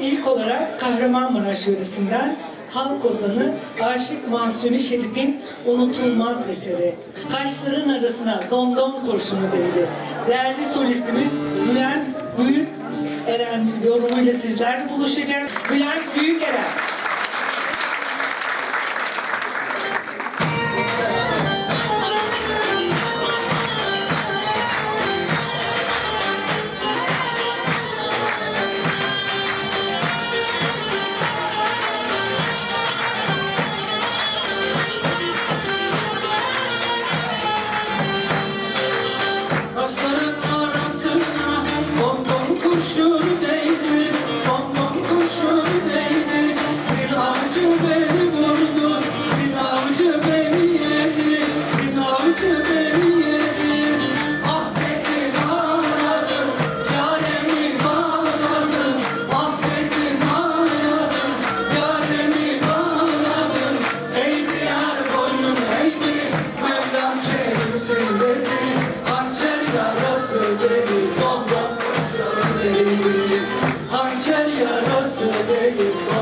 ilk olarak Kahramanmaraş yöresinden halk ozanı Aşık Mahsuni Şerif'in unutulmaz eseri. Kaşların arasına domdom kurşunu değdi. Değerli solistimiz Bülent Büyük Eren yorumuyla sizlerle buluşacak. Bülent Büyük Eren. Sorun Kimse değil.